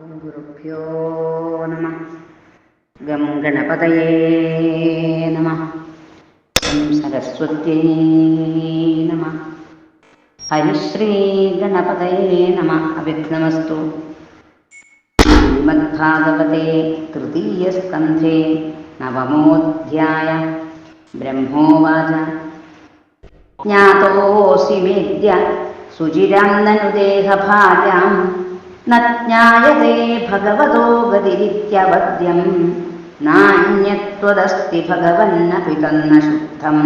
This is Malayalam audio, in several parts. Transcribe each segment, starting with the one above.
गुरुभ्यो नमः गं गणपतये नमः गं सरस्वत्यै नमः हरिश्रीगणपतये नमः अभिघ्नमस्तु श्रीमद्भागवते तृतीयस्कन्धे नवमोऽध्याय ब्रह्मोवाच ज्ञातोऽसि मेद्य सुचिरां ननु देहभाजाम् न ज्ञायते भगवतो गतिरित्यवद्यम् नान्यत्वदस्ति भगवन्नपि तन्न शुद्धम्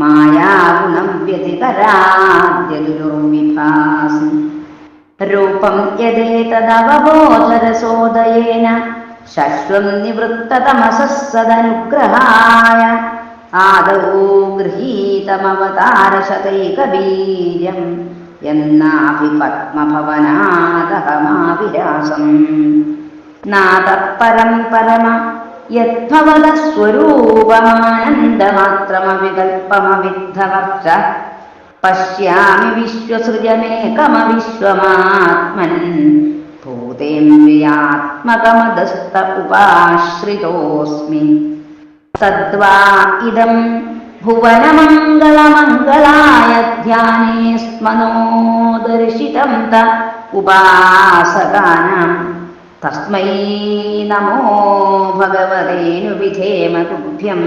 मायागुणं व्यतिपराद्यसि रूपम् यदेतदवबोधरसोदयेन शश्वम् निवृत्ततमसः सदनुग्रहाय आदौ गृहीतमवतारशतैकबीजम्। कवीर्यम् എന്നാഭി പത്മഭവനാദഹമാവിരാസം നാദപരം പരമ യദ്ഭവത സ്വരൂപമാനന്ദമാത്രമവികൽപ്പമവിദ്ധവർച്ച. പശ്യാമി വിശ്വസൃജമേകമവിശ്വമാത്മൻ ഭൂതേന്ദ്രിയാത്മകമതസ്ത ഉപാശ്രിതോസ്മി. തദ്വാ ഇതം भुवनमङ्गलमङ्गलाय ध्याने स्मनोदर्शितं त उपासकानां तस्मै नमो भगवतेऽनुविधेम तुभ्यं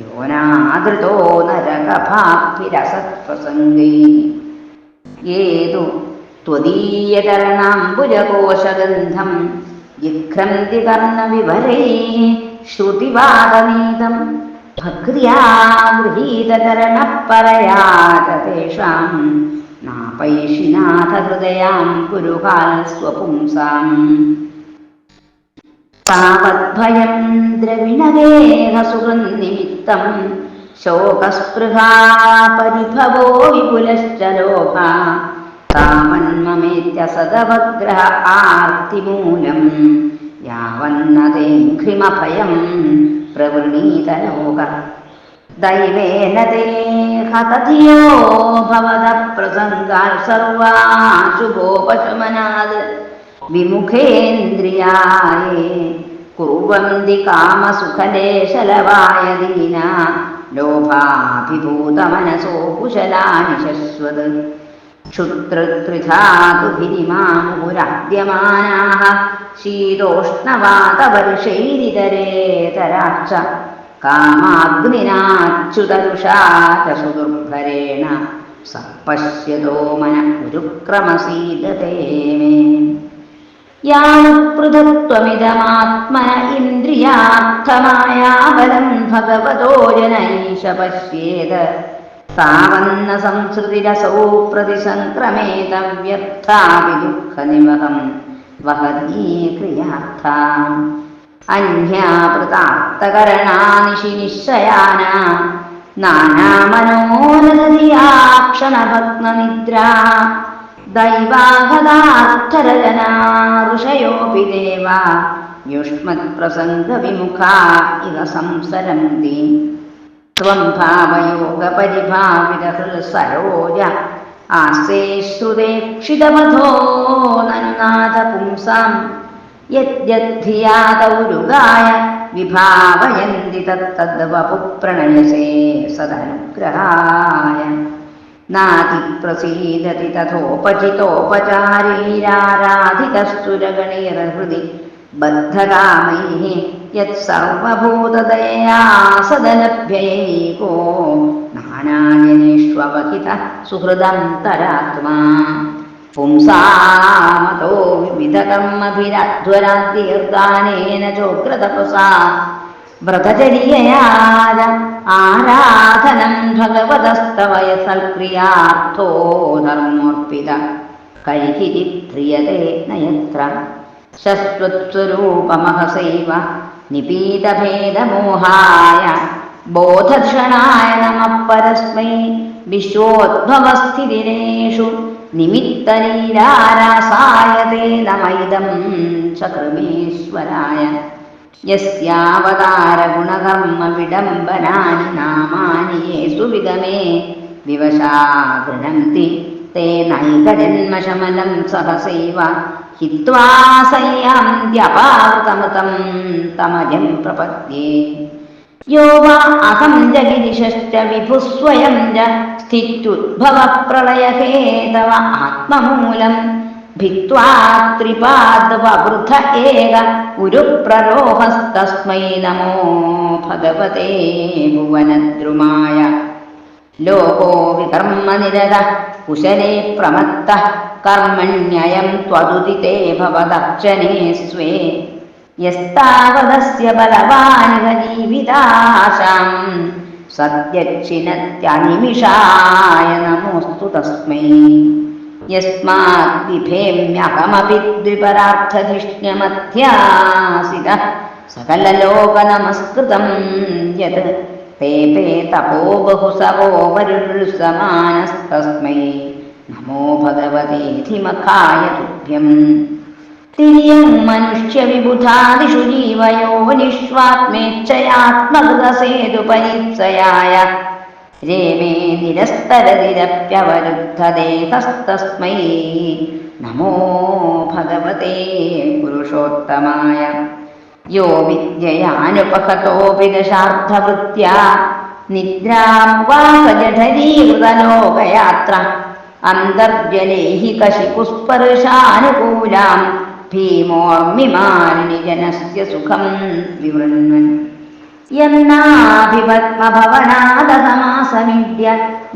यो नादृतो नरकभाग्भिरसत्प्रसङ्गे ये तु त्वदीयतरणाम्बुजकोशगन्धं जिघ्रन्ति कर्णविभरैः श्रुतिवादनीतम् ഭക്തിയാ ഗൃഹീതരണപരയാതേഷാം നാപൈഷിനാഥ ഹൃദയാം ഗുരുകാൽ സ്വപുംസാം താവദ്ഭയം ദ്രവിണദേഹ സുഹൃന്നിമിത്തം ശോകസ്പൃഹാ വിപുലശ്ച ലോഭ താമന്മമേത്യ ആർത്തിമൂലം യാവന്നതേഘ്രിമഭയം आर्तिमूलं यावन्नदेङ्घ्रिमभयं प्रवृणीतलोक दैवेन ते हतधियो भवतः प्रसङ्गात् सर्वाशुभोपशमनात् विमुखेन्द्रियाये कुर्वन्ति कामसुखलेशलवाय दीना लोभाभिभूतमनसो कुशलानि शश्वत् क्षुत्रत्रिधातुभिरिमामुराद्यमानाः शीतोष्णवातवर्षैरितरेतराच्च कामाग्निनाच्युतरुषा च सुदुर्भरेण स पश्यतो मन गुरुक्रमसीदते मे यानुपृथक्त्वमिदमात्मन इन्द्रियार्थमायाबलं भगवतो जनैष पश्येद സാവന്ന സംസൃതിരസോ പ്രതിസംക്രമേതവ്യർത്ഥാവിദുഃഖനിവഹം വഹതീ ക്രിയാർത്ഥാം. അന്യാപൃതാപ്തകരണാനിശി നിശ്ചയാന നാനാമനോരഥിയാക്ഷണഭഗ്നനിദ്രാ ദൈവാഹതാർത്ഥരചനാ ഋഷയോപി ദേവ. യുഷ്മത്പ്രസംഗവിമുഖാ ഇവ സംസരന്തി. त्वं भावयोगपरिभाविरहृसरोज आसे सुरेक्षितमधो नन्नाथ पुंसाम् यद्यद्धियादौरुगाय विभावयन्ति तत्तद्वपुप्रणयसे सदनुग्रहाय। नातिप्रसीदति तथोपचितोपचारीराराधितस्तुरगणैरहृदि बद्धरामैः യത്സർവഭൂതദയാ സദനഭ്യൈകോ നാനാജനേഷ്വഹിത സുഹൃദന്തരാത്മാ പുംസാമതോ വിവിധകർമ്മഭിരധ്വരാദ്യീർദാനേന ചോഗ്രതപസാ വ്രതചര്യയാര ആരാധനം ഭഗവതസ്തവയ സൽക്രിയാർത്ഥോ ധർമ്മോർപ്പിത. കൈകിരി ധ്രിയതേ നയത്ര. ശസ്വത്സ്വരൂപമഹസൈവ शश्वत्स्वरूपमहसैव निपीतभेदमोहाय बोधक्षणाय नमः परस्मै विश्वोद्भवस्थितिरेषु निमित्तलीलारासाय ते नमैदं चक्रमेश्वराय यस्यावतारगुणकर्मविडम्बनानि नामानि ये सुविगमे विवशा गृह्णन्ति तेनैकजन्मशमनं सहसैव ഹിത്വാ സയ്യാന്ത്യപാവൃതമൃതം തമജം പ്രപദ്യേ. യോ അഹം ജഗിരിശശ്ച വിഭുസ്വയം ച സ്ഥിത്യുദ്ഭവപ്രളയഹേതവ ആത്മമൂലം ഭിത്വാ ത്രിപാദ്വൃഥ ഏക ഗുരുപ്രരോഹസ്തസ്മൈ നമോ ഭഗവതേ ഭുവനദ്രുമായ. ലോകോ വികർമ്മനിരത കുശലേ പ്രമത്ത कर्मण्ययं त्वदुदिते भवदक्षणे स्वे यस्तावदस्य बलवानिव बलवान् सद्यक्षिणत्यनिमिषाय नमोऽस्तु तस्मै। यस्माद्विभेम्यहमपि द्विपरार्थधिष्ण्यमध्यासितः सकललोकनमस्कृतं यत् ते पे तपो बहु सवो നമോ ഭഗവതേധി മഖായ തുഭ്യം തിരിയം മനുഷ്യവിബുധാദിഷു ജീവയോ നിഷ്വാത്മേച്ഛയാത്മകൃതസേതു പരിത്സയായ രേമേ നിരസ്തരതിരപ്യവരുദ്ധദേഹസ്തസ്മൈ നമോ ഭഗവതേ പുരുഷോത്തമായ യോ വിദ്യയാനുപഹതോപി ദശാർത്ഥവൃത്യ നിദ്രാമുവാസ ജഠരീകൃതലോകയാത്ര അന്തർജലൈഹി ജനസ്യ സുഖം വിവൃണ്വൻ. യന്നാഭിപത്മഭവനാദസമാസമിദ്യ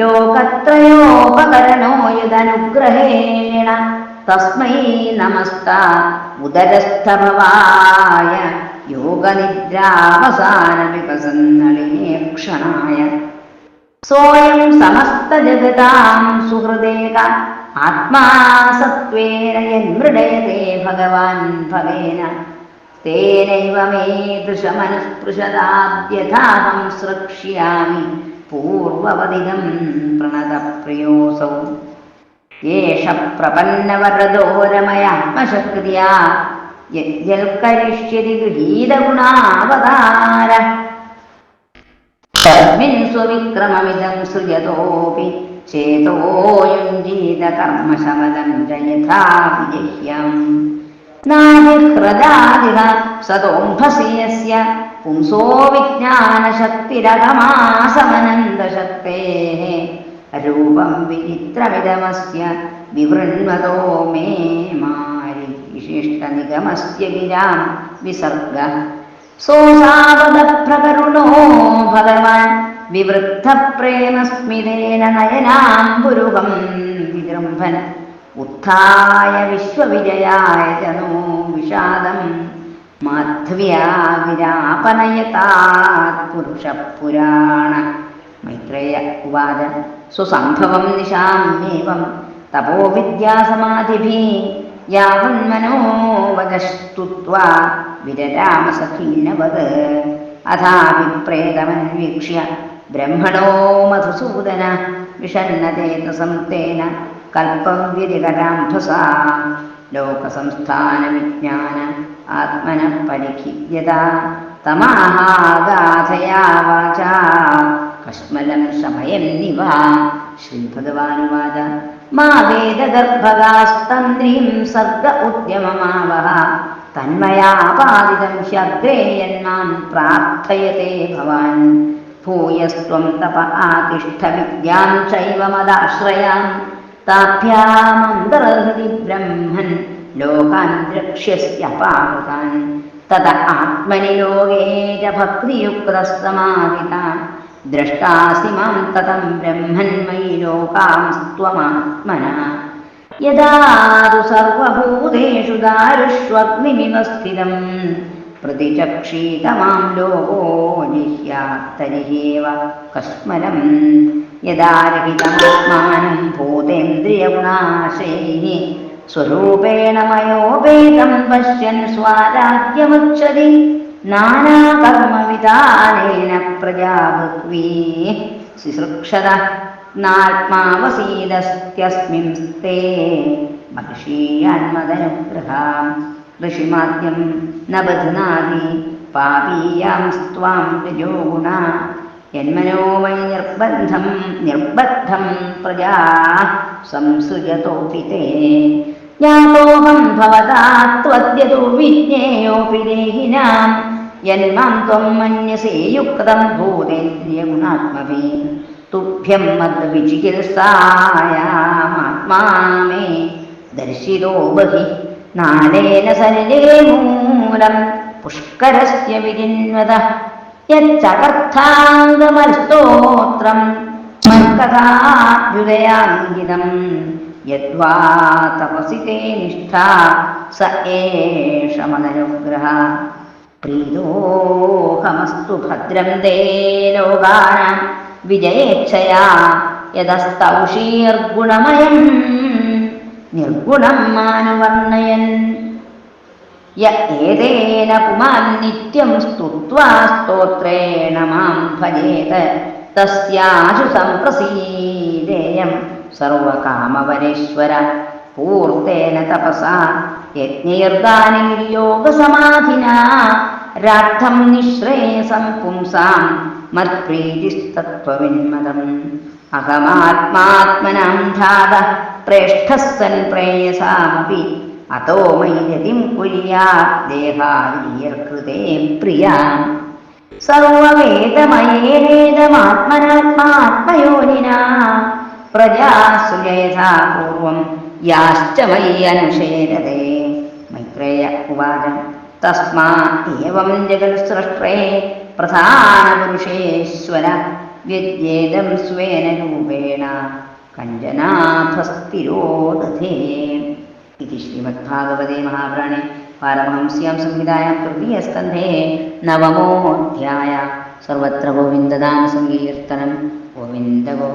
ലോകത്രയോപകരണോ യദനുഗ്രഹേണ തസ്മൈ നമസ്ത ഉദരസ്ഥഭവായ യോഗനിദ്രാവസാന വികസന്നളിനേക്ഷണായ സോയം സമസ്തജഗതാം സുഹൃദേക. ആത്മാ സത്വേന യന്മൃഡയത്തെ ഭഗവാൻ ഭവേന. തേനൈവ മേ ദൃശമനുസ്പൃശതാദ്യഥാഹം സൃക്ഷ്യാമി പൂർവവദികം പ്രണതപ്രിയോസൗ. യേഷ പ്രപന്നവരദോരമയാത്മശക്തിയാ. യജ്ഞൽക്കരിഷ്യതി ഗൃഹീതഗുണാവതാര. തസ്മിൻ സ്വവിക്രമമിദം സൃജതോപി ചേതോയുഞ്ജീത കർമ്മശമലം ജയഥാഭിജഹ്യം നാഭിഹൃദാദിഹ സതോംഭസീയസ്യ പുംസോ വിജ്ഞാനശക്തിരകമാസമനന്തശക്തേः രൂപം വിചിത്രമിതമസ്യ വിവൃണ്മതോ മേ മാരി വിശിഷ്ടനിഗമസ്യ വിരാം വിസർഗ. സോസാവതപ്രകരുണോ ഭഗവാൻ? വിവൃദ്ധപ്രേമസ്മിതേന നയനാംബുരുഹം വിജൃംഭൻ ഉത്ഥായ വിശ്വവിജയായ ജനോ വിഷാദം. മാധ്വ്യാവിരാപനയതാത് പുരുഷപുരാണ മൈത്രേയ ഉവാച. സുസംഭവം നിശാമേവം തപോ വിദ്യാസമാധിഭിः. യാവന്മനോവദസ്തുത്വാ വിരരാമസഖീനവത്. അഥാഭിപ്രേതമന്വീക്ഷ്യ ബ്രഹ്മണോ മധുസൂദന വിഷന്നതേതസം തേന കൽപ്പം ലോകസംസ്ഥാന വിജ്ഞാന ആത്മന പരിഖിയത തമാഹാഗാഥയാ വാച. കശ്മലം ശമയന്നിവ ശ്രീഭഗവാനുവാച മാ വേദഗർഭഗാസ്തന്ത്രീം സർഗ ഉദ്യമമാവഹ. തന്മയാപാദിതം ഹ്യഗ്രേ യന്മാം പ്രാർത്ഥയത്തെ ഭവാൻ. ഭൂയസ്ത്വം തപ ആതിഷ്ഠ വിദ്യാം ചൈവ മദാശ്രയാം താഭ്യാമന്തർഹൃതി ബ്രഹ്മൻ ലോകാൻ ദ്രക്ഷ്യസ്യപാവൃതാൻ തത ആത്മനി ലോകേ ച ഭക്തിയുക്തസമാഹിത ദ്രഷ്ടാസി മാം തതം ബ്രഹ്മൻ മയി ലോകാംസ്ത്വമാത്മന യഥാ തു സർവഭൂതേഷു ദാരുഷ്വഗ്നിമിവ സ്ഥിതം പ്രതിചക്ഷീത മാം ലോകോ ജിഹ്യാത്തരിഹേവ കസ്മലം യഥാരഹിതമാത്മാനം രഹിതമാത്മാനം ഭൂതേന്ദ്രിയഗുണാശൈः സ്വരൂപേണ മയോപേതം പശ്യൻ സ്വാരാജ്യമുച്ചതി. നാനാകർമ്മവിധാനേന പ്രജാപൃഥ്വീ ശുശ്രൂക്ഷത നാത്മാവസീതസ്ത്യസ്മിൻ സ്തേ. മഹിഷീയാന്മദനുഗ്രഹാം. ഋഷിമാദ്യം ന ബധ്നാതി പാപീയാം സ്വാം രജോഗുണ ഗുണ യന്മനോമയി നിർബന്ധം നിർബദ്ധം പ്രജാ സംസൃജതോപി തേ. ജ്ഞാതോഹം ഭവതാ ത്വദ്യ ദേഹിനാം. യന്മാം ത്വം മന്യസേ യുക്തം ഭൂതേന്ദ്രിയഗുണാത്മഭി തുഭ്യം മദ്വിചികിത്സായാമാത്മാ മേ ദർശിതോ ബഹി. നാലേന സരലേ മൂലം പുഷ്കരസ്യ വിരിന്വത. യച്ചകർത്ഥാംഗമസ്തോത്രം മൽക്കഥാഭ്യുദയാങ്കിതം യദ്വാ തപസി തേ നിഷ്ഠ സ ഏഷ മദനുഗ്രഹ പ്രീതോഹമസ്തു ഭദ്രം തേ ലോകാനാം. വിജയേച്ഛയാ. യഥസ്തൗഷീർഗുണമയം നിർഗുണം മാനവർണയൻ യ ഏതേന പുമാൻ നിത്യം സ്തുത്വാ സ്തോത്രേണ മാം ഭജേത്. തസ്യാശു സംപ്രസീദേയം സർവകാമവരേശ്വര പൂർത്തേന തപസാ. യജ്ഞൈർദാനൈർയോഗസമാധിനാ രാദ്ധം നിശ്രേയസം പുംസാം മത്പ്രീതിസ്തത്വവിന്മതം. അഹമാത്മാത്മനാം ധാത പ്രേഷ്ഠഃ സൻ പ്രേയസാമപി. അതോ മൈരതിം കുര്യാ ദേഹാദീയർകൃതേ പ്രിയ. സർവവേദമയേവേദമാത്മനാത്മാത്മയോനിനാ. പ്രജാസു യഥാ പൂർവം യാശ്ച മയ്യനുഷേരതേ മൈത്രേയ ഉവാച തസ്മാ ഏവം ജഗത്സൃഷ്ടേ പ്രധാനപുരുഷേശ്വര വ്യജ്യേദം സ്വേന രൂപേണ കഞ്ചനാഭസ്ഥിരോദധേ इति श्रीमद्भागवते महापुराणे पारमहंस्यां संहितायां तृतीयस्कन्धे नवमोऽध्याय सर्वत्र गोविन्दनामसङ्कीर्तनं गोविन्द गो